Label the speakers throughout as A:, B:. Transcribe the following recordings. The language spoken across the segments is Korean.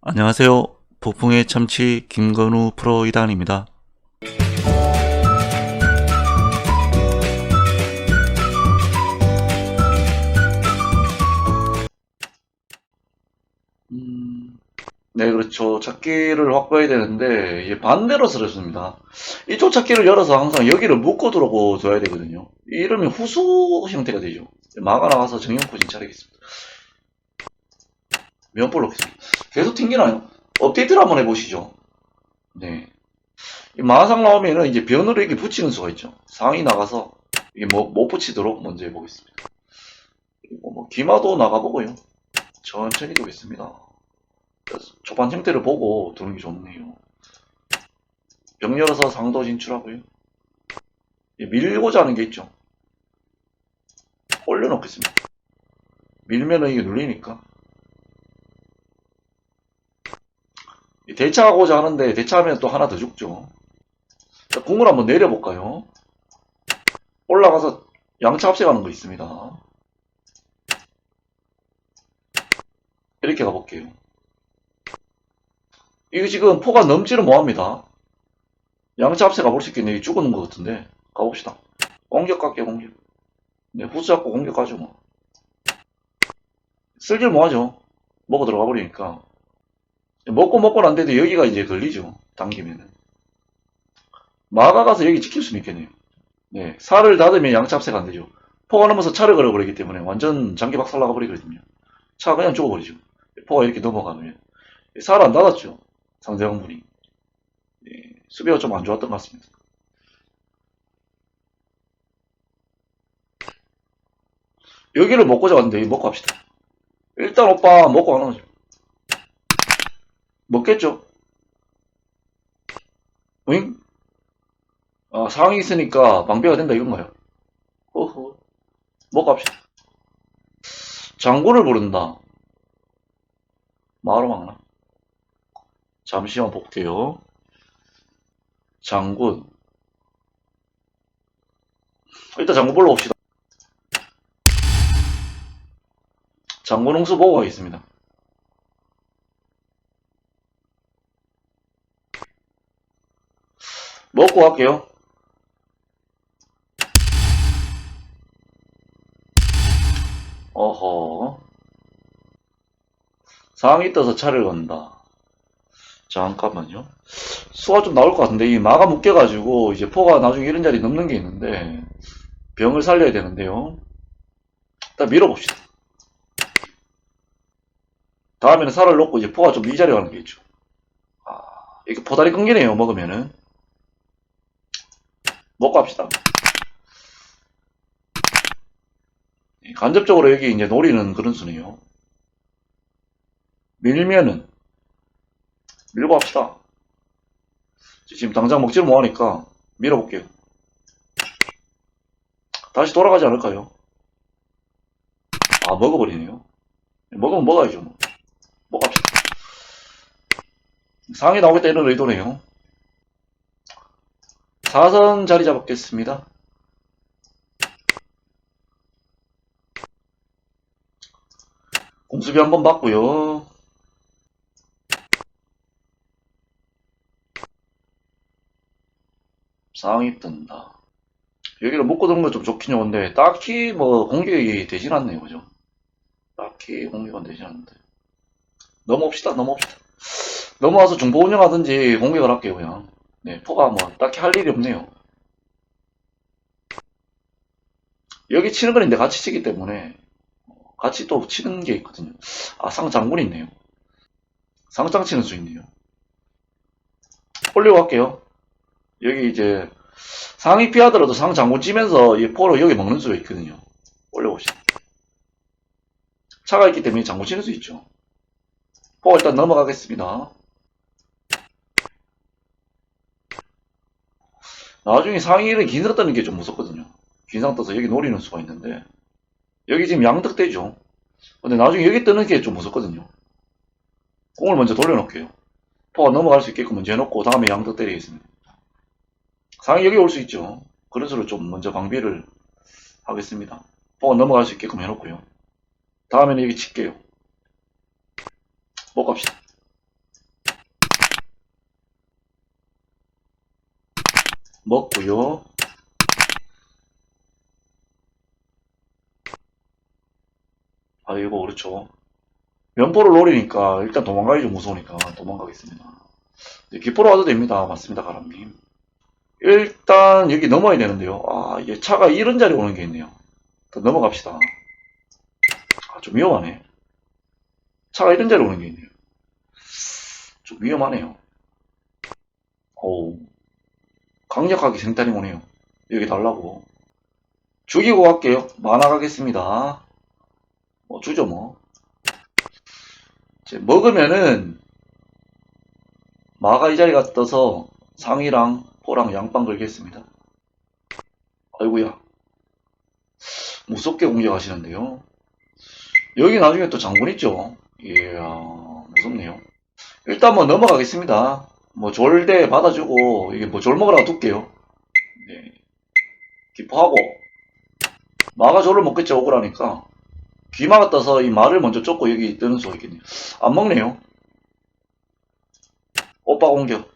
A: 안녕하세요. 폭풍의 참치 김건우 프로 이단입니다. 음, 네, 그렇죠. 찾기를 확보해야 되는데, 이게 반대로 쓰러집니다. 이쪽 찾기를 열어서 항상 여기를 묶어 두라고 줘야 되거든요. 이러면 후수 형태가 되죠. 마가 나가서 정형포진 차리겠습니다. 면볼 놓겠습니다. 계속 튕기나요? 업데이트를 한번 해보시죠. 네. 이 마상 나오면은 이제 변으로 이렇게 붙이는 수가 있죠. 상이 나가서 이게 뭐, 못 붙이도록 먼저 해보겠습니다. 그리고 뭐, 기마도 나가보고요. 천천히 두겠습니다. 그래서 초반 형태를 보고 두는 게 좋네요. 병 열어서 상도 진출하고요. 이 밀고자 하는 게 있죠. 올려놓겠습니다. 밀면은 이게 눌리니까. 대차하고자 하는데 대차하면 또 하나 더 죽죠. 자, 궁을 한번 내려볼까요? 올라가서 양차 합세가는 거 있습니다. 이렇게 가볼게요. 이거 지금 포가 넘지는 못합니다. 양차 합세 가볼 수 있겠네. 요 죽었는 것 같은데. 가봅시다. 공격 갈게요, 공격. 네, 후수 잡고 공격 가죠, 뭐. 쓸길 뭐하죠? 먹어 들어가 버리니까. 먹고 먹고 난 데도 여기가 이제 걸리죠. 당기면은. 마가 가서 여기 지킬 수는 있겠네요. 네. 살을 닫으면 양차합세가 안 되죠. 포가 넘어서 차를 걸어버리기 때문에 완전 장기 박살 나가버리거든요. 차 그냥 죽어버리죠. 포가 이렇게 넘어가면. 살안 닫았죠. 상대방분이. 네. 수비가 좀 안 좋았던 것 같습니다. 여기를 먹고자 왔는데 여기 먹고 합시다. 일단 오빠 먹고 가는 거죠. 먹겠죠? 응? 아, 상황이 있으니까 방배가 된다 이건 가요? 호호. 먹고 합시다. 장군을 부른다. 마로 막나? 잠시만 볼게요. 장군. 일단 장군 불러 봅시다. 장군 홍수 보고 가겠습니다. 먹고 갈게요. 어허. 상황이 떠서 차를 건다. 잠깐만요. 수가 좀 나올 것 같은데, 이 마가 묶여가지고, 이제 포가 나중에 이런 자리 넘는 게 있는데, 병을 살려야 되는데요. 일단 밀어봅시다. 다음에는 살을 놓고 이제 포가 좀 이 자리에 가는 게 있죠. 아, 이게 포다리 끊기네요, 먹으면은. 먹고 합시다. 예, 간접적으로 여기 이제 노리는 그런 수네요. 밀면은, 밀고 합시다. 지금 당장 먹지를 못하니까 밀어볼게요. 다시 돌아가지 않을까요? 아, 먹어버리네요. 먹으면 먹어야죠. 뭐. 먹합시다. 상이 나오겠다 이런 의도네요. 4선 자리 잡겠습니다. 공수비 한번 받고요. 상이 뜬다. 여기를 묶어두는 건좀 좋긴 한데 딱히 뭐 공격이 되진 않네요. 그죠? 딱히 공격은 되진 않는데. 넘어옵시다, 넘어옵시다. 넘어와서 중보 운영하든지 공격을 할게요, 그냥. 네, 포가 뭐, 딱히 할 일이 없네요. 여기 치는 건 있는데 같이 치기 때문에, 어, 같이 또 치는 게 있거든요. 아, 상장군이 있네요. 상장 치는 수 있네요. 올리고 갈게요. 여기 이제, 상이 피하더라도 상장군 치면서 이 포로 여기 먹는 수가 있거든요. 올려봅시다. 차가 있기 때문에 장군 치는 수 있죠. 포 일단 넘어가겠습니다. 나중에 상위는 긴상 뜨는 게 좀 무섭거든요. 긴상 떠서 여기 노리는 수가 있는데 여기 지금 양득되죠. 근데 나중에 여기 뜨는 게 좀 무섭거든요. 공을 먼저 돌려놓을게요. 포가 넘어갈 수 있게끔 먼저 해놓고 다음에 양득 때리겠습니다. 상위 여기 올 수 있죠. 그런 식으로 좀 먼저 방비를 하겠습니다. 포가 넘어갈 수 있게끔 해놓고요. 다음에는 여기 칠게요. 못 갑시다. 먹고요. 아이고, 그렇죠. 면포를 노리니까 일단 도망가기 좀 무서우니까 도망가겠습니다. 네, 기포로 와도 됩니다. 맞습니다, 가람님. 일단 여기 넘어야 되는데요. 아, 이게 차가 이런 자리 오는 게 있네요. 더 넘어갑시다. 아, 좀 위험하네. 차가 이런 자리 오는 게 있네요. 좀 위험하네요. 어우, 강력하게 생탄이 오네요. 여기 달라고. 죽이고 갈게요. 만화 가겠습니다. 뭐, 주죠, 뭐. 이제 먹으면은, 마가 이 자리가 떠서 상이랑 포랑 양빵 걸겠습니다. 아이고야. 무섭게 공격하시는데요. 여기 나중에 또 장군 있죠? 이야, 무섭네요. 일단 뭐 넘어가겠습니다. 뭐 졸대 받아주고, 이게 뭐 졸먹으라고 둘게요. 네. 기포하고, 마가 졸을 먹겠죠, 억울하니까. 귀마가 떠서 이 말을 먼저 쫓고 여기 뜨는 수가 있겠네요. 안 먹네요. 오빠 공격.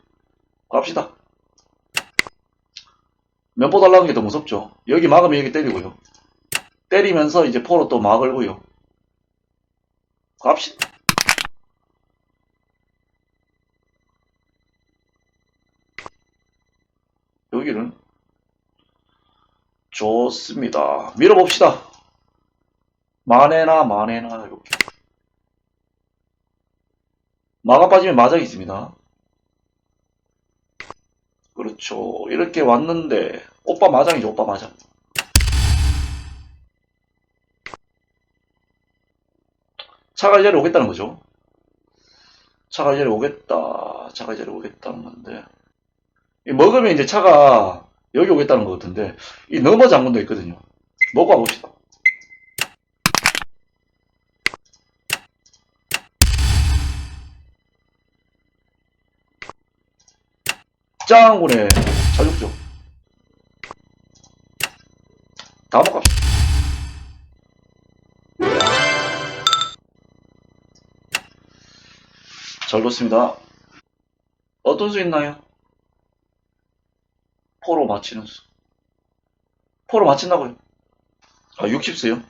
A: 갑시다. 면포 달라는 게 더 무섭죠. 여기 막으면 여기 때리고요. 때리면서 이제 포로 또 막을고요. 갑시다. 여기는 좋습니다. 밀어봅시다. 만에나 만에나 이렇게 마가 빠지면 마작이 있습니다. 그렇죠. 이렇게 왔는데 오빠 마장이죠. 오빠 마장. 이 자리에 오겠다는 거죠. 이 자리에 오겠다. 이 자리에 오겠다는 건데 이 먹으면 이제 차가 여기 오겠다는 것 같은데 이 너머 장군도 있거든요. 먹고 와봅시다. 짱군의 차죽죠. 다 먹고 갑시다. 잘 놓습니다. 어떤 수 있나요? 포로 맞히는 수. 포로 맞힌다고요? 아, 60수요?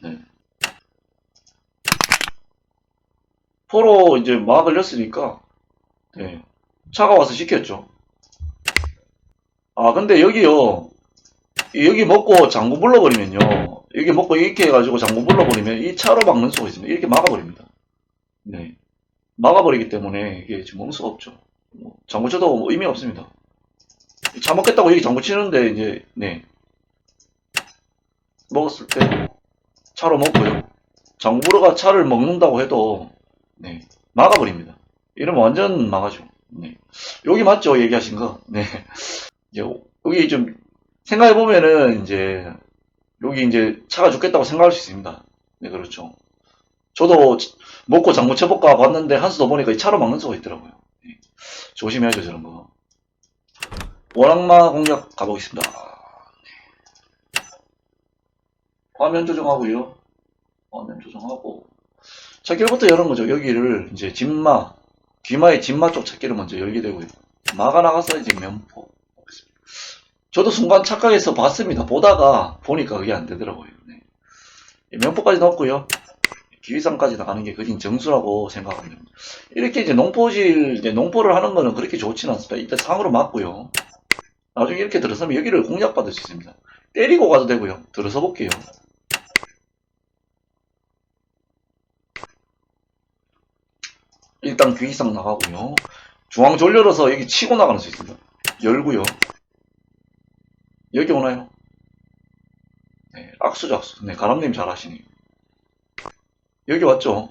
A: 네. 포로 이제 막 걸렸으니까, 네. 차가 와서 시켰죠. 아, 근데 여기요. 여기 먹고 장구 불러버리면요. 여기 먹고 이렇게 해가지고 장구 불러버리면 이 차로 막는 수가 있습니다. 이렇게 막아버립니다. 네. 막아버리기 때문에 이게 지금 먹을 수가 없죠. 뭐, 장구 쳐도 뭐 의미 없습니다. 차 먹겠다고 여기 장구 치는데 이제, 네. 먹었을 때 차로 먹고요. 장구 불어가 차를 먹는다고 해도, 네. 막아버립니다. 이러면 완전 막아죠. 네. 여기 맞죠? 얘기하신 거. 네. 이제 여기 좀 생각해 보면은 이제 여기 이제 차가 죽겠다고 생각할 수 있습니다. 네, 그렇죠. 저도 먹고 장구 쳐볼까 봤는데 한수 더 보니까 이 차로 막는 수가 있더라고요. 네. 조심해야죠, 저런 거. 원악마 공략 가보겠습니다. 네. 화면 조정하고요. 화면 조정하고. 찾기부터 여는 거죠. 여기를 이제 진마, 귀마의 진마 쪽 찾기를 먼저 열게 되고요. 마가 나가서 이제 면포. 저도 순간 착각해서 봤습니다. 보다가 보니까 그게 안 되더라고요. 네. 면포까지 넣었고요. 기위상까지 나가는 게 그린 정수라고 생각하면 됩니다. 이렇게 이제 농포질, 이제 농포를 하는 거는 그렇게 좋지는 않습니다. 일단 상으로 맞고요. 나중에 이렇게 들어서면 여기를 공략받을 수 있습니다. 때리고 가도 되고요. 들어서 볼게요. 일단 귀기상 나가고요. 중앙 졸려서 여기 치고 나가는 수 있습니다. 열고요. 여기 오나요? 네, 악수죠, 악수. 네, 가람님 잘하시네요. 여기 왔죠?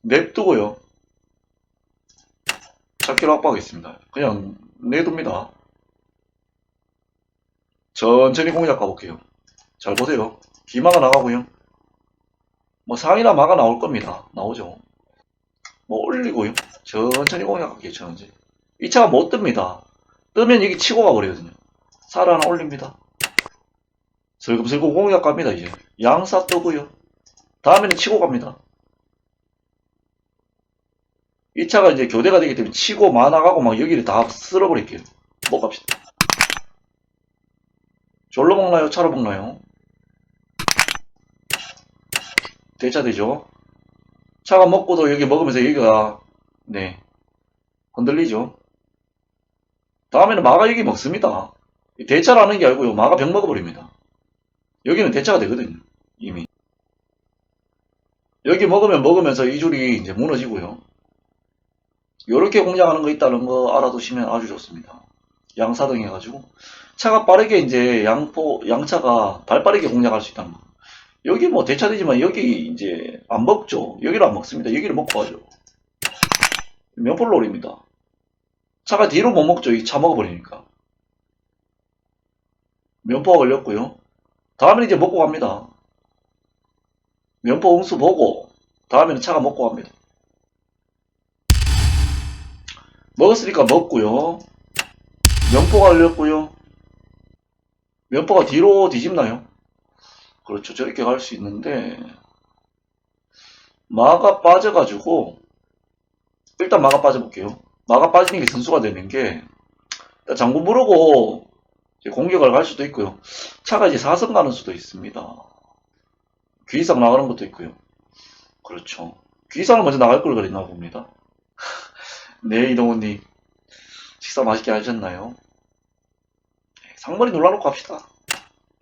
A: 냅두고요. 찾기로 확보하겠습니다. 그냥 내둡니다. 천천히 공략 가볼게요. 잘 보세요. 기마가 나가고요. 뭐 상이나 마가 나올 겁니다. 나오죠. 뭐 올리고요. 천천히 공략할게요. 천천히. 이 차가 못 뜹니다. 뜨면 여기 치고 가버리거든요. 살 하나 올립니다. 슬금슬금 공략 갑니다. 이제 양사 뜨고요. 다음에는 치고 갑니다. 이 차가 이제 교대가 되기 때문에 치고 마나가고 막 여기를 다 쓸어버릴게요. 못 갑시다. 졸로 먹나요? 차로 먹나요? 대차 되죠? 차가 먹고도 여기 먹으면서 여기가, 네, 흔들리죠? 다음에는 마가 여기 먹습니다. 대차라는 게 아니고요. 마가 병 먹어버립니다. 여기는 대차가 되거든요. 이미. 여기 먹으면 먹으면서 이 줄이 이제 무너지고요. 요렇게 공략하는 거 있다는 거 알아두시면 아주 좋습니다. 양사등 해가지고 차가 빠르게 이제 양포 양차가 발 빠르게 공략할 수 있다는 거. 여기 뭐 대차되지만 여기 이제 안 먹죠. 여기를 안 먹습니다. 여기를 먹고 하죠. 몇풀 롤입니다. 차가 뒤로 못 먹죠. 이 차 먹어버리니까. 면포가 걸렸고요. 다음에는 이제 먹고 갑니다. 면포 홍수 보고 다음에는 차가 먹고 갑니다. 먹었으니까 먹고요. 면포가 걸렸고요. 면포가 뒤로 뒤집나요? 그렇죠. 저렇게 갈 수 있는데 마가 빠져가지고 일단 마가 빠져볼게요. 마가 빠지는 게 선수가 되는 게 장구 이제 공격을 갈 수도 있고요. 차가 이제 사선 가는 수도 있습니다. 귀상 나가는 것도 있고요. 그렇죠. 귀상을 먼저 나갈 걸 그랬나 봅니다. 네, 이동훈님. 식사 맛있게 하셨나요? 네, 상머리 눌러놓고 합시다.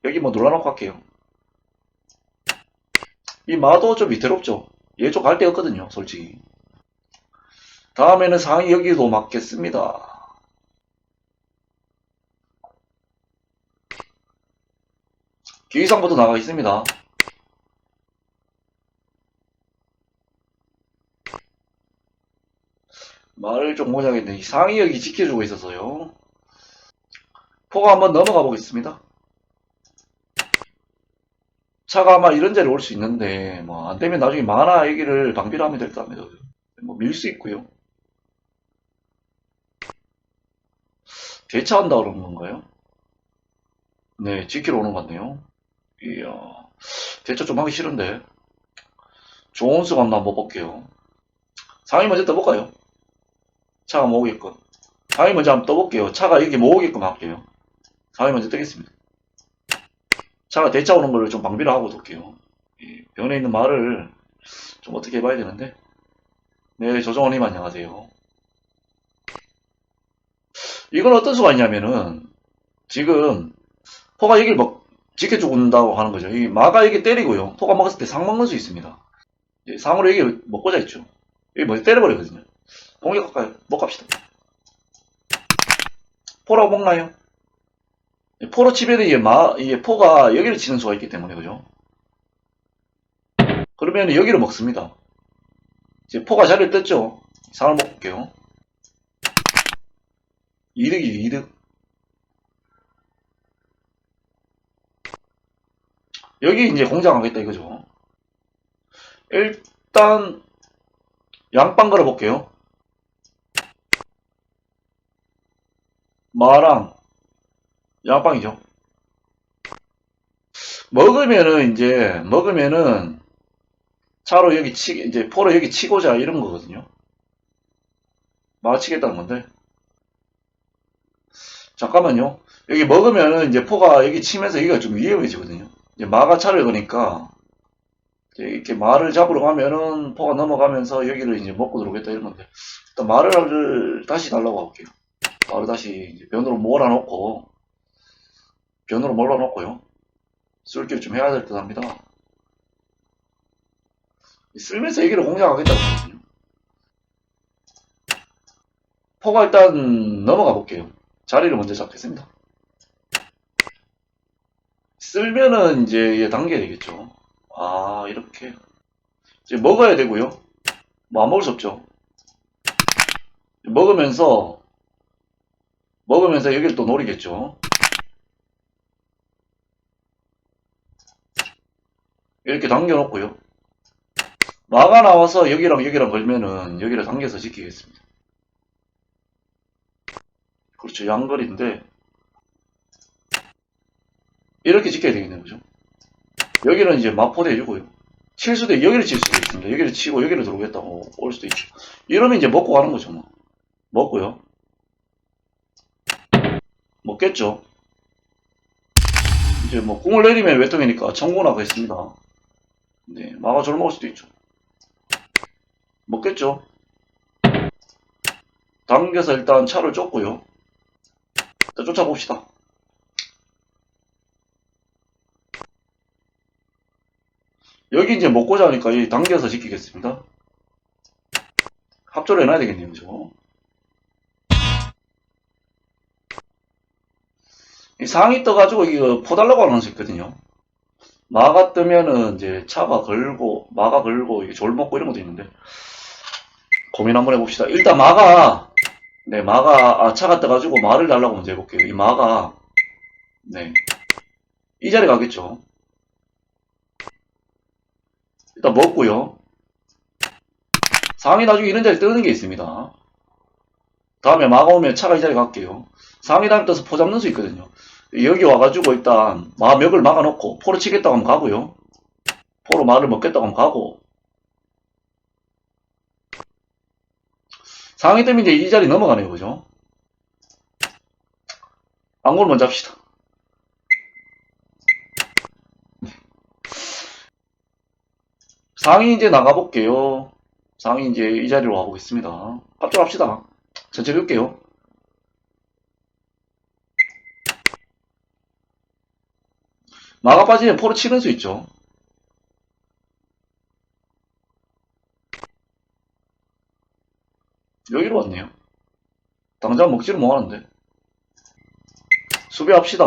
A: 여기 뭐 눌러놓고 할게요. 이 마도 좀 위태롭죠? 얘 좀갈 데가 없거든요, 솔직히. 다음에는 상위 여기도 맞겠습니다. 기상부터 나가 있습니다. 말을 좀 못하겠네. 이 상위 여기 지켜주고 있어서요. 포가 한번 넘어가 보겠습니다. 차가 아마 이런 자리에 올수 있는데, 뭐, 안 되면 나중에 만화 얘기를 방비를 하면 될 것 같습니다. 뭐, 밀 수 있고요. 대차한다 그러는 건가요? 네, 지키러 오는 것 같네요. 이야, 대차 좀 하기 싫은데. 좋은 수가 한번 볼게요. 상위 먼저 떠볼까요? 차가 모으게끔. 상위 먼저 한번 떠볼게요. 차가 여기 모으게끔 할게요. 상위 먼저 뜨겠습니다. 차가 대차 오는 걸 좀 방비를 하고 둘게요. 이 병원에 있는 말을 좀 어떻게 해봐야 되는데. 네, 조정원님 안녕하세요. 이건 어떤 수가 있냐면은, 지금, 포가 여기를 먹, 지켜주고 온다고 하는 거죠. 이 마가 여기 때리고요. 포가 먹었을 때 상 먹는 수 있습니다. 이제 상으로 여기 먹고자 했죠. 여기 먼저 때려버리거든요. 공격할까요? 못 갑시다. 포라고 먹나요? 포로 치면은 이게 마, 이게 포가 여기를 치는 수가 있기 때문에, 그죠? 그러면 여기를 먹습니다. 이제 포가 자리를 떴죠? 상을 먹을게요. 이득이 이득. 여기 이제 공장하겠다 이거죠. 일단, 양빵 걸어볼게요. 마랑 양빵이죠. 먹으면은 이제 먹으면은 차로 여기 치 이제 포로 여기 치고자 이런 거거든요. 마치겠다는 건데. 잠깐만요. 여기 먹으면은 이제 포가 여기 치면서 여기가 좀 위험해지거든요. 이제 마가 차를 거니까 이렇게 말을 잡으러 가면은 포가 넘어가면서 여기를 이제 먹고 들어오겠다 이런 건데 일단 말을 다시 달라고 할게요. 다시 변으로 몰아놓고 변으로 몰아놓고요. 술기를 좀 해야 될 듯 합니다. 쓸면서 얘기를 공략하겠다는 거거든요. 포가 일단 넘어가 볼게요. 자리를 먼저 잡겠습니다. 쓸면은 이제 얘 당겨야 되겠죠. 아, 이렇게. 이제 먹어야 되고요. 뭐 안 먹을 수 없죠. 먹으면서, 먹으면서 여기를 또 노리겠죠. 이렇게 당겨놓고요. 마가 나와서 여기랑 여기랑 걸면은 여기를 당겨서 지키겠습니다. 그렇죠. 양거리인데 이렇게 지켜야 되겠네요. 그죠? 여기는 이제 마포대 해주고요. 칠 수도 있- 여기를 칠 수도 있습니다. 여기를 치고 여기를 들어오겠다고 올 수도 있죠. 이러면 이제 먹고 가는 거죠, 뭐. 먹고요. 먹겠죠. 이제 뭐 궁을 내리면 외통이니까 청구나 하겠습니다. 네, 마가 졸 먹을 수도 있죠. 먹겠죠. 당겨서 일단 차를 쫓고요. 일단 쫓아봅시다. 여기 이제 먹고자 하니까 이 당겨서 지키겠습니다. 합조를 해놔야 되겠네요, 그죠? 이 상이 떠가지고 이거 포달라고 하는 수 있거든요. 마가 뜨면은 이제 차가 걸고, 마가 걸고, 이게 졸 먹고 이런 것도 있는데, 고민 한번 해봅시다. 일단 마가, 네, 마가, 아, 차가 떠가지고 마를 달라고 먼저 해볼게요. 이 마가, 네. 이 자리 가겠죠. 일단 먹고요. 상이 나중에 이런 자리 뜨는 게 있습니다. 다음에 마가 오면 차가 이 자리 갈게요. 상이 다음에 떠서 포 잡는 수 있거든요. 여기 와가지고 일단 마 멱을 막아놓고 포로 치겠다고 하면 가고요. 포로 마를 먹겠다고 하면 가고 상이 뜨면 이제 이 자리 넘어가네요. 그죠? 안골 먼저 합시다. 상이 이제 나가볼게요. 상이 이제 이 자리로 와보겠습니다. 합작합시다. 천천히 올게요. 마가 빠지면 포로 치는 수 있죠. 여기로 왔네요. 당장 먹지를 못하는데. 수비합시다.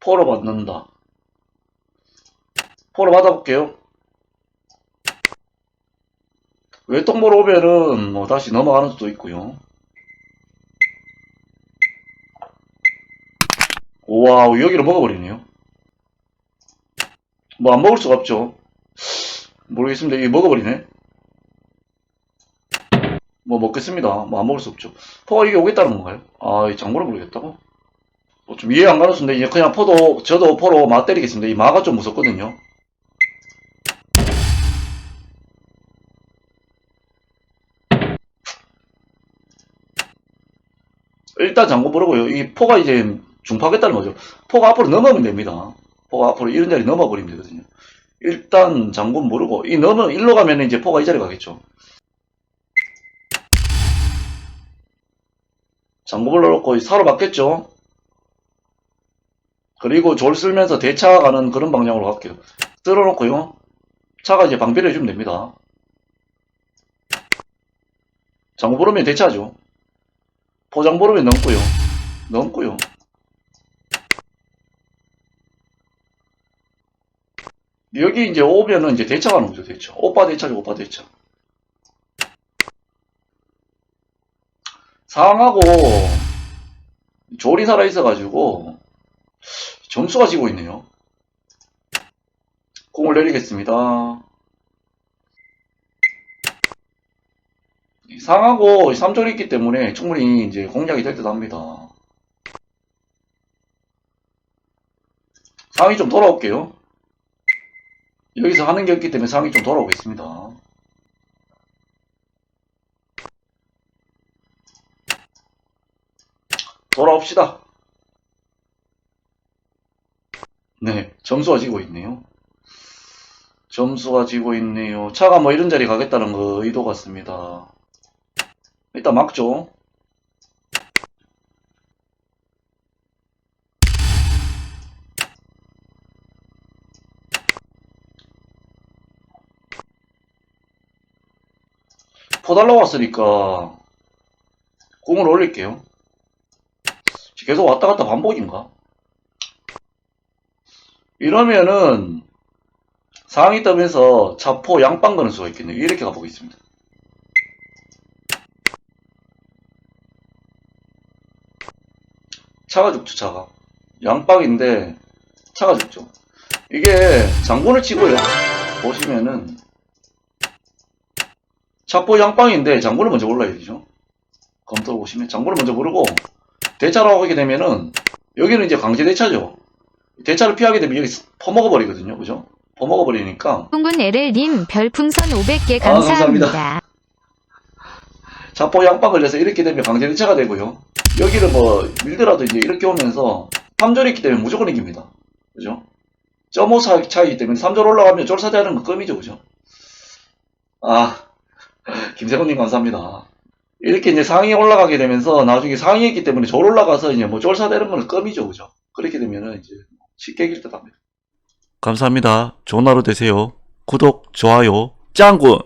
A: 포로 받는다. 포로 받아볼게요. 외통보로 오면은 뭐 다시 넘어가는 수도 있고요. 우와, 여기로 먹어버리네요. 뭐 안 먹을 수가 없죠. 모르겠습니다. 이게 먹어버리네. 뭐 먹겠습니다. 뭐 안 먹을 수 없죠. 포가 이게 오겠다는 건가요? 아, 이 장보를 모르겠다고? 뭐 좀 이해 안 가는 수인데 그냥 포도 저도 포로 마 때리겠습니다. 이 마가 좀 무섭거든요. 일단 장고 보려고요. 이 포가 이제 중파겠다는 거죠. 포가 앞으로 넘어가면 됩니다. 포가 앞으로 이런 자리 넘어 버리면 되거든요. 일단 장군 모르고 이 넘어 일로 가면 이제 포가 이 자리 가겠죠. 장군을 넣고 사로 맞겠죠. 그리고 졸 쓸면서 대차 가는 그런 방향으로 갈게요. 쓸어놓고요. 차가 이제 방비를 해주면 됩니다. 장군 보르면 대차죠. 포장 보르면 넘고요. 넘고요. 여기 이제 오면은 이제 대차 가는 거죠, 대차. 오빠 대차죠, 오빠 대차. 상하고 졸이 살아 있어가지고 점수가 지고 있네요. 공을 내리겠습니다. 상하고 3졸이 있기 때문에 충분히 이제 공략이 될 듯 합니다. 상이 좀 돌아올게요. 여기서 하는 게 없기 때문에 상이 좀 돌아오겠습니다. 돌아옵시다. 네, 점수가 지고 있네요. 점수가 지고 있네요. 차가 뭐 이런 자리 가겠다는 거 의도 같습니다. 일단 막죠. 포달러 왔으니까 꿈을 올릴게요. 계속 왔다 갔다 반복인가? 이러면은 상이 떠면서 자포 양빵 거는 수가 있겠네요. 이렇게 가보겠습니다. 차가 죽죠, 차가. 양빵인데 차가 죽죠. 이게 장군을 치고요. 보시면은 차 첩보 양방인데 장군을 먼저 올라야 되죠. 검토를 보시면 장군을 먼저 고르고 대차로 하게 되면은 여기는 이제 강제 대차죠. 대차를 피하게 되면 여기 퍼먹어 버리거든요. 그죠? 퍼먹어 버리니까
B: 홍군 LL님 별풍선 500개
A: 아, 감사합니다.
B: 감사합니다.
A: 자포 양방 걸려서 이렇게 되면 강제 대차가 되고요. 여기를 뭐 밀더라도 이제 이렇게 오면서 3절이 있기 때문에 무조건 이깁니다. 그죠? 점오 차- 차이기 때문에 3절 올라가면 쫄사대하는 건 껌이죠. 그죠? 아, 김세곤님 감사합니다. 이렇게 이제 상위에 올라가게 되면서 나중에 상위에 있기 때문에 졸 올라가서 이제 뭐 쫄사대는 건 껌이죠. 그죠? 그렇게 되면은 이제 쉽게 이길 듯 합니다. 감사합니다. 좋은 하루 되세요. 구독, 좋아요, 짱군!